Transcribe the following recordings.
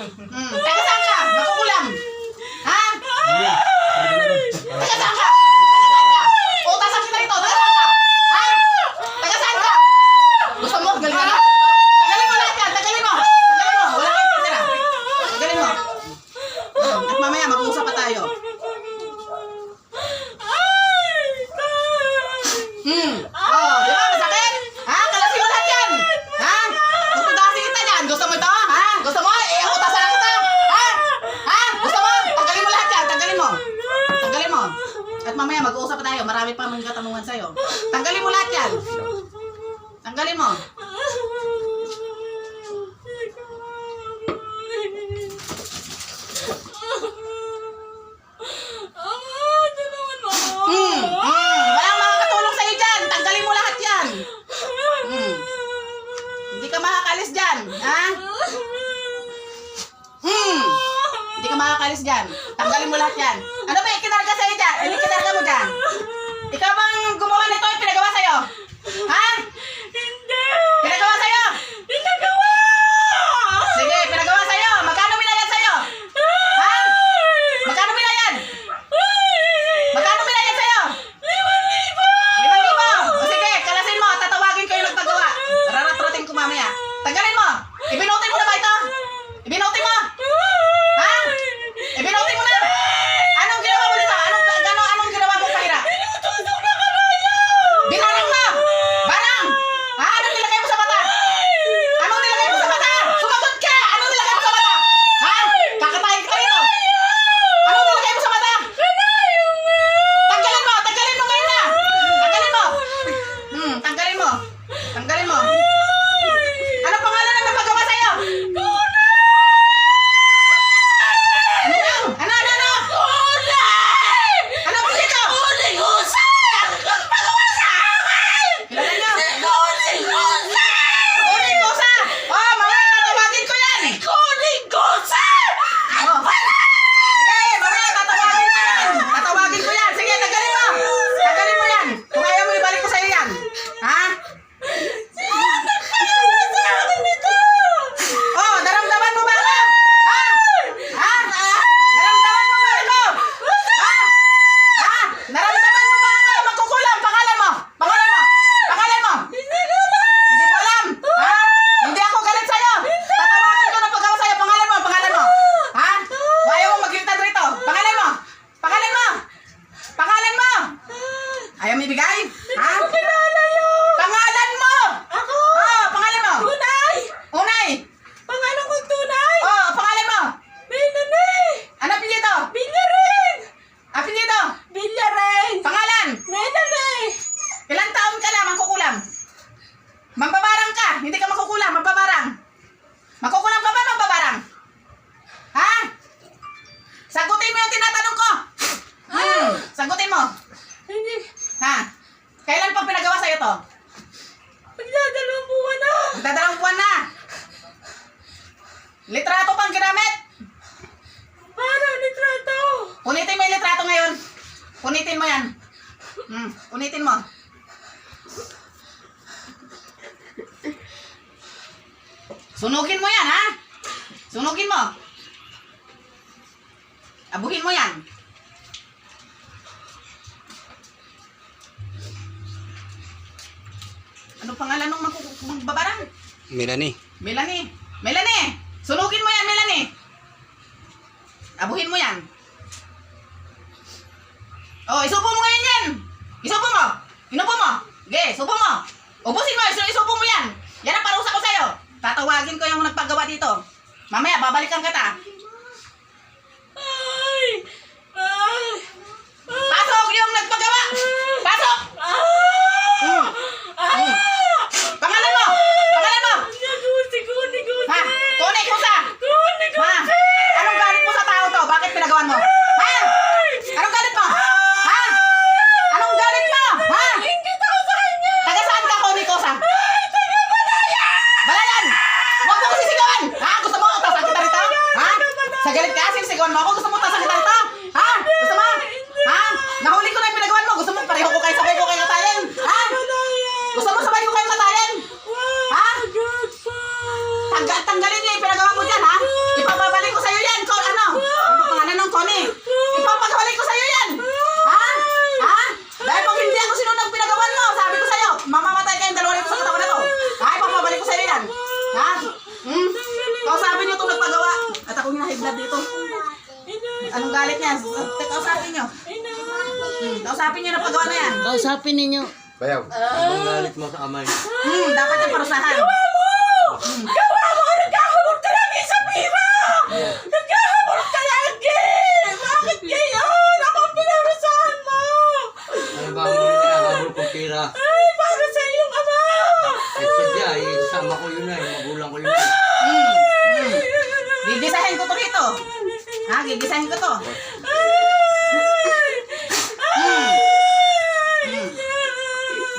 嗯。Marami pa mga katanungan sa'yo. Tanggalin mo lahat yan. Tanggalin mo. Mm, mm, walang makakatulong sa'yo dyan. Tanggalin mo lahat yan. Hmm. Hindi ka makakalis dyan. Ha? Hmm. Hindi ka makakalis dyan. Tanggalin mo lahat yan. Ano ba ikinarga sa'yo dyan? Ano ikinarga mo dyan? Ayaw mibigay? Litrato pang ginamit! Para, litrato! Punitin mo yung litrato ngayon. Punitin mo yan. Hmm, punitin mo. Sunugin mo yan, ha? Sunugin mo. Abuhin mo yan. Ano pangalan ng magbabarang? Melanie. Melanie. Melanie! Sunugin mo yan, Melanie. Abuhin mo yan. Oh, isupo mo ngayon yan. Isupo mo. Inupo mo. Okay, isupo mo. Ubusin mo. Isupo mo yan. Yan ang parusa ko sa'yo. Tatawagin ko yung nagpagawa dito. Mamaya, babalikan kita. Yan. Hmm? Kausapin niyo itong nagpagawa. At ako yung nahiblad dito. Anong galit niya? Kausapin niyo. Hmm. Kausapin niyo na pagawa na yan. Kausapin ninyo. Bayaw, ang galit mo sa amay. Hmm, dapat yung parusahan. Gawa mo! Hmm. Gawa mo! Nagkahabol ka lang isa pira! Nagkahabol ka lang, gay! Bakit gayon? Ako ang pinarusahan mo! Ano ba ang pinahabol kong pira? Kasama ko yun na, yung magulang ko yun na. Mm. Gigisahin ko to rito. Ha, gigisahin ko to. Mm.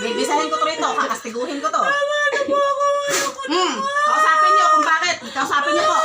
Gigisahin ko to rito, kakastiguhin ko to. Mm. Kausapin niyo kung bakit. Kausapin niyo ko.